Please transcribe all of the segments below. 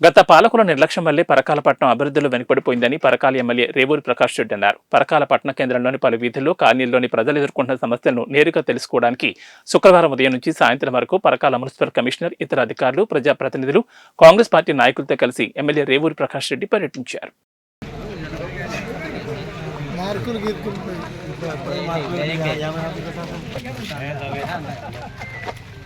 గత పాలకుల నిర్లక్ష్యం వల్లే పరకాలపట్నం అభివృద్ధిలో వెనుకబడిపోయిందని పరకాల ఎమ్మెల్యే రేవూరి ప్రకాష్ రెడ్డి అన్నారు పరకాల పట్టణ కేంద్రంలోని పలు వీధుల్లో కాలనీల్లోని ప్రజలు ఎదుర్కొంటున్న సమస్యలను నేరుగా తెలుసుకోవడానికి శుక్రవారం ఉదయం నుంచి సాయంత్రం వరకు పరకాల మున్సిపల్ కమిషనర్ ఇతర అధికారులు ప్రజాప్రతినిధులు కాంగ్రెస్ పార్టీ నాయకులతో కలిసి ఎమ్మెల్యే రేవూరి ప్రకాష్ రెడ్డి పర్యటించారు.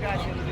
Arkadaşlarımız